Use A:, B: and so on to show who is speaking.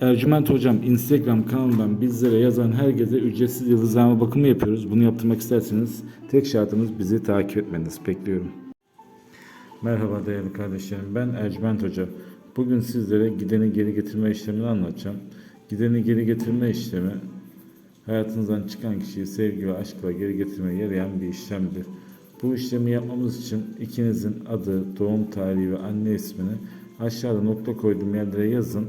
A: Ercüment Hocam Instagram kanalından bizlere yazan herkese ücretsiz yıldızlama bakımı yapıyoruz. Bunu yaptırmak isterseniz tek şartımız bizi takip etmeniz. Bekliyorum. Merhaba değerli kardeşlerim. Ben Ercüment Hoca. Bugün sizlere gideni geri getirme işlemini anlatacağım. Gideni geri getirme işlemi hayatınızdan çıkan kişiyi sevgi ve aşkla geri getirmeye yarayan bir işlemdir. Bu işlemi yapmamız için ikinizin adı, doğum tarihi ve anne ismini aşağıda nokta koyduğum yerlere yazın